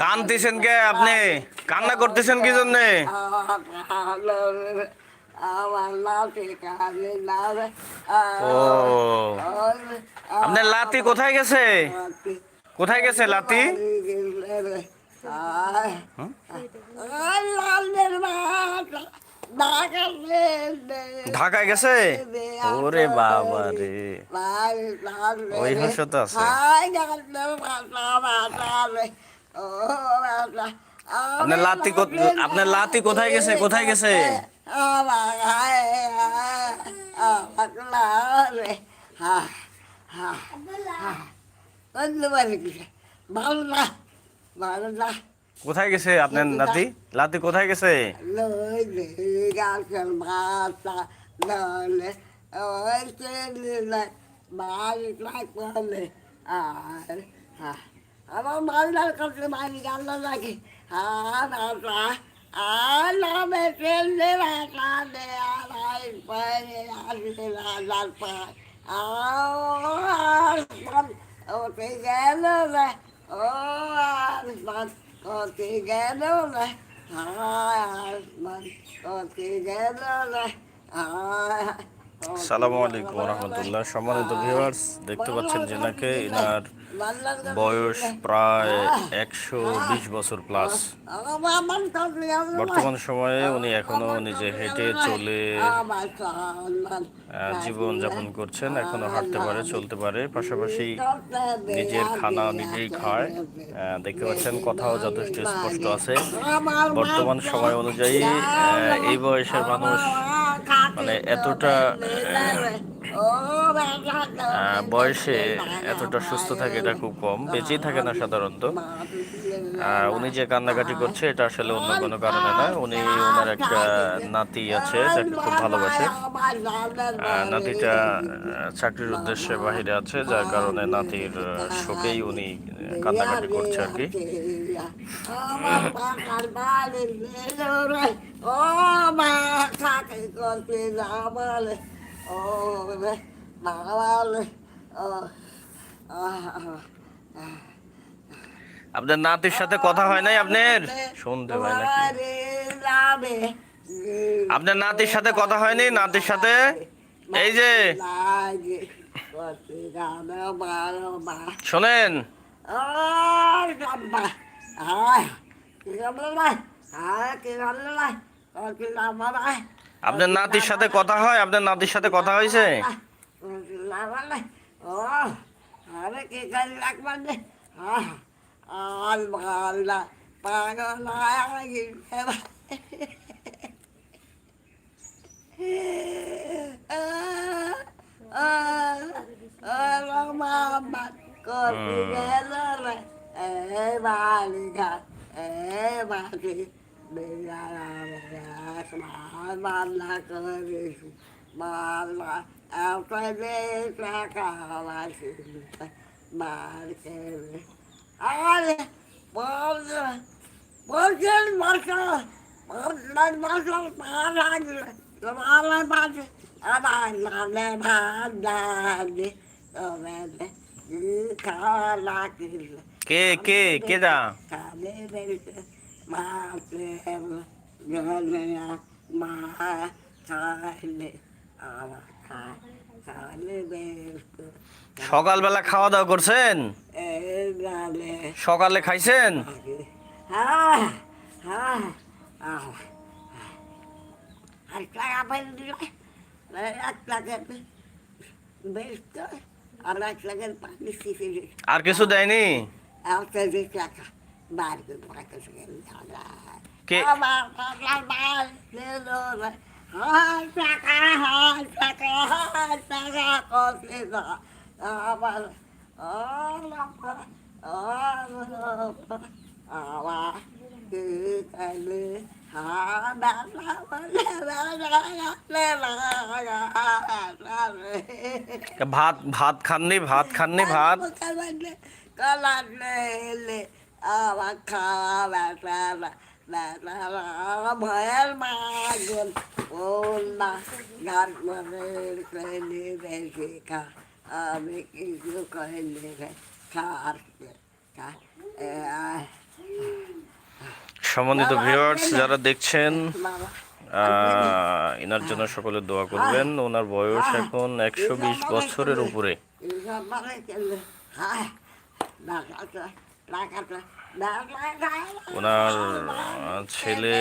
কানতেছেন কে আপনি? কান্না করতেছেন কি জন্য? আপনার লাতি কোথায় গেছে? কোথায় গেছে লাতি ঢাকায় গেছে? ওরে বাবা রে ওই হাসো তো আছে আপনার লাতি আপনার লাতি কোথায় গেছে কোথায় গেছে কোথায় গেছে আপনার নাতি লাতি কোথায় গেছে Orchid like my like one. I'm a mother comes to my gun like I'm Allah mesilli vatande alaipari alalpa Alpan otigelule Alpan otigelule Alpan otigelule Alpan সালামু আলাইকুম রহমতুল্লাহ। সম্মানিত ভিউয়ার্স দেখতে পাচ্ছেন যে জেনাকে, ইনার বয়স প্রায় একশো বিশ বছর প্লাস বর্তমান সময়ে উনি এখনও নিজে হেঁটে চলে জীবন যাপন করছেন, এখনও হাঁটতে পারে, চলতে পারে, পাশাপাশি নিজের খানা নিজেই খায়। দেখতে পাচ্ছেন কথাও যথেষ্ট স্পষ্ট আছে। বর্তমান সময় অনুযায়ী এই বয়সের মানুষ মানে এতটা বয়সে এতটা সুস্থ থাকে এটা খুব কম, বেঁচেই থাকে না সাধারণত। উনি যে কান্নাকাটি করছে, এটা আসলে অন্য কোনো কারণে না। উনি ওনার একটা নাতি আছে যাকে খুব ভালোবাসে। নাতিটা চাকরির উদ্দেশ্যে বাহিরে আছে, যার কারণে নাতির শোকেই উনি কান্নাকাটি করছে আর কি। Lên Ô আপনার নাতির সাথে কথা হয় নাই আপনার? শুনতে পাই আপনার নাতির সাথে কথা হয়নি নাতির সাথে? এই যে। শোনেন। আপনার নাতির সাথে কথা হয় আপনার নাতির সাথে কথা হয়েছে আরে কি কাজ লাগবে আর ভালো পাগল Mama, করতে গেল রে এ বালিকা এ বালি বাংলা করিস বাংলা আপনাকে টাকা বাসি বাড়িতে আরে বল বলছেন মশা কে কে কে দা সকালবেলা খাওয়া দাওয়া করছেন? সকালে খাইছেন? আর কিছু দেয়নি? একটা যে টাকা বার করে পাঠাতে গেলে কে আমার টাকার বার দিলো রে। হায় আমার খাওয়া বেটা বেটা ভয়ের মাগুন ও না গান মনে বেশি খা আমি কিছু কইলে খার সম্মানিত ভিউয়ার্স যারা দেখছেন এনার জন্য সকলে দোয়া করবেন। ওনার বয়স এখন একশো বিশ বছরের উপরে। ওনার আহ, ছেলে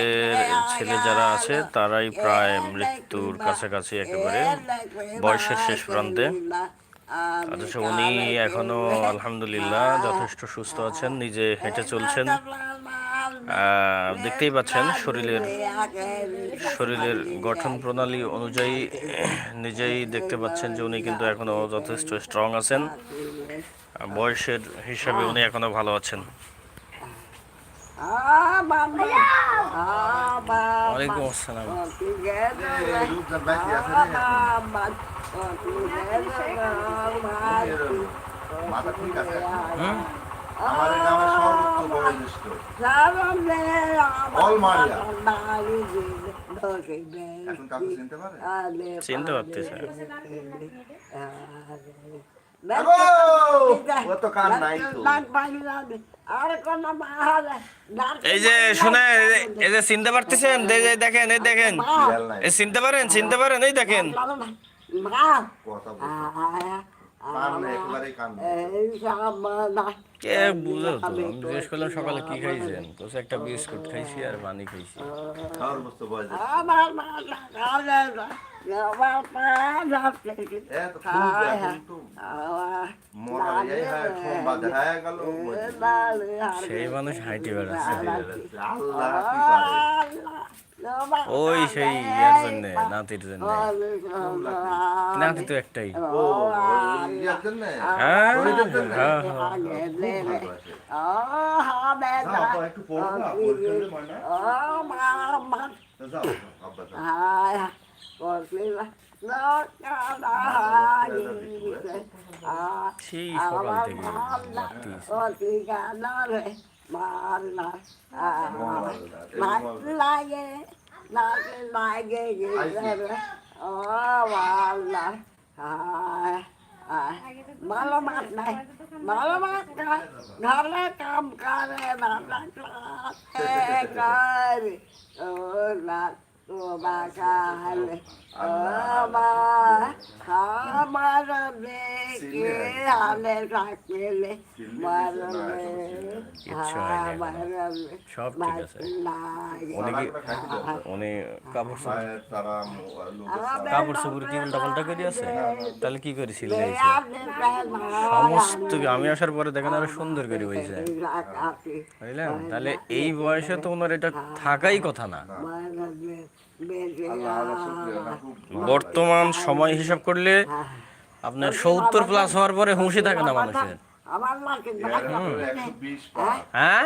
যারা আছে তারাই প্রায় মৃত্যুর কাছাকাছি একেবারে। বয়সের শেষ প্রান্তে। অথচ উনি এখনও আলহামদুলিল্লাহ যথেষ্ট সুস্থ আছেন নিজে হেঁটে চলছেন। দেখতেই পাচ্ছেন শরীরের শরীরের গঠন প্রণালী অনুযায়ী নিজেই দেখতে পাচ্ছেন যে উনি কিন্তু এখনও যথেষ্ট স্ট্রং আছেন। বয়সের হিসাবে উনি এখনও ভালো আছেন। ওয়ালাইকুম আসসালাম। চিনতে পারতেছে। ও তো কান নাই তো এই যে শুনে এই যে চিনতে পারতেছেন? এই যে দেখেন এই দেখেন। এই চিনতে পারেন চিনতে পারেন এই দেখেন। কে বুঝো তো? আমি জিজ্ঞেস করলাম সকালে কি খাইছেন? তো একটা বিস্কুট খাইছি আর পানি খাইছি। সেই মানুষ হাইটে বেড়াচ্ছে আল্লাহ কি পারে ওই সেই ইয়ার জন্য নাতির জন্য। নাতি তো একটাই। হ্যাঁ? হ্যাঁ হ্যাঁ। সেই সকাল থেকে লাগে লাগে ভালো মাছ নাই ভালো মাছ নাই ঘরে কাম করে না করে ও না বাকালে ও মা সব ঠিক আছে কাপড় আছে। তাহলে কি? করেছিল সমস্ত আমি আসার পরে দেখেন আরও সুন্দর করে হয়েছে। বুঝলেন? তাহলে এই বয়সে তো ওনার এটা থাকাই কথা না। বর্তমান সময় হিসাব করলে আপনার সত্তর প্লাস হওয়ার পরে হুঁশি থাকে না মানুষের। হ্যাঁ?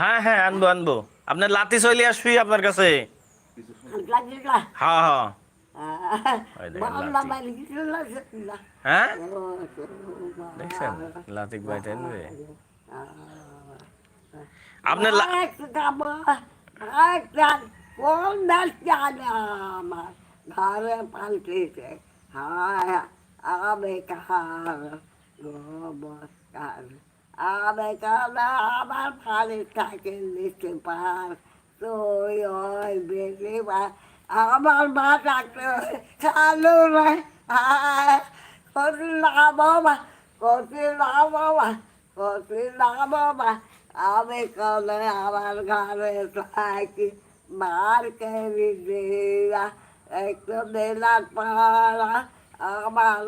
হ্যাঁ হ্যাঁ আনব আনব। আপনার লাতি চলে আসবি আপনার কাছে। হ্যাঁ হ্যাঁ। হ্যাঁ? দেখছেন? লাতিক আনবে? আপনার খাব কোন জানে আমার? ঘরে পাল্টেছে হ্যাঁ আমি কার নমস্কার আমি আমার ফালি থাকে লিখতে পার। তুই ওই বেশি আমার মা থাকতে চালু রে কত লাভ বাবা কত লাভ বাবা কত লাভ বাবা আমি কলে আমার ঘরে থাকি মার কেরি দিয়া একটু দিলার পাড়া আমার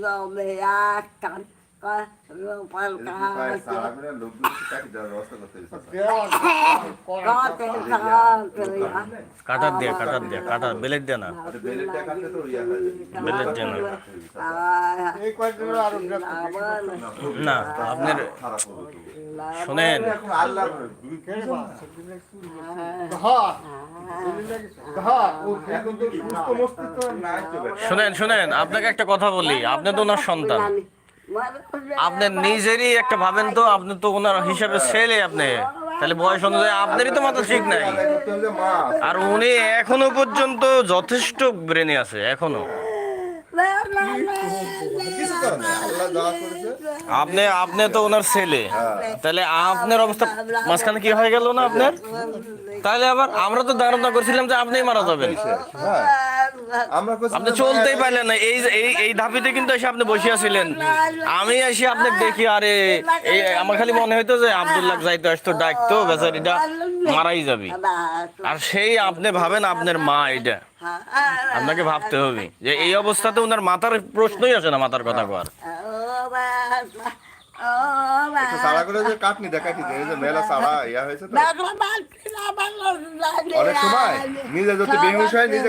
জমে একখান রূপাল এরকম প্রায় কাটার না আপনার শোনেন। শুনেন শুনেন আপনাকে একটা কথা বলি আপনি তো ওনার সন্তান। আপনার নিজেরই একটা ভাবেন তো, আপনি তো ওনার হিসাবে ছেলে আপনি। তাহলে বয়স অনুযায়ী আপনারই তো মাথা ঠিক নাই। আর উনি এখনও পর্যন্ত যথেষ্ট ব্রেনে আছে, এখনও। আপনি আপনি তো ওনার ছেলে। তাহলে আপনার অবস্থা মাঝখানে কি হয়ে গেল না আপনার? তাহলে আবার আমরা তো ধারণা করছিলাম যে আপনিই মারা যাবেন। আপনি চলতেই পারলেন না। এই এই ধাপিতে কিন্তু এসে আপনি বসে আছিলেন। আমি এসে আপনাকে দেখি, আরে আমার খালি মনে হইতো যে আব্দুল্লাহ যাইতো আসতো, ডাকতো, বেচারিটা মারাই যাবি। আর সেই আপনি ভাবেন আপনার মা এটা। আপনাকে ভাবতে হবে যে এই অবস্থাতে ওনার মাথার প্রশ্নই আসে না মাথার কথা কর সারা করে যে কাটনি দেখাটি এই মেলা সারা ইয়া হয়েছে অনেক সময় নিজে যদি বেহুশ হয় নিজে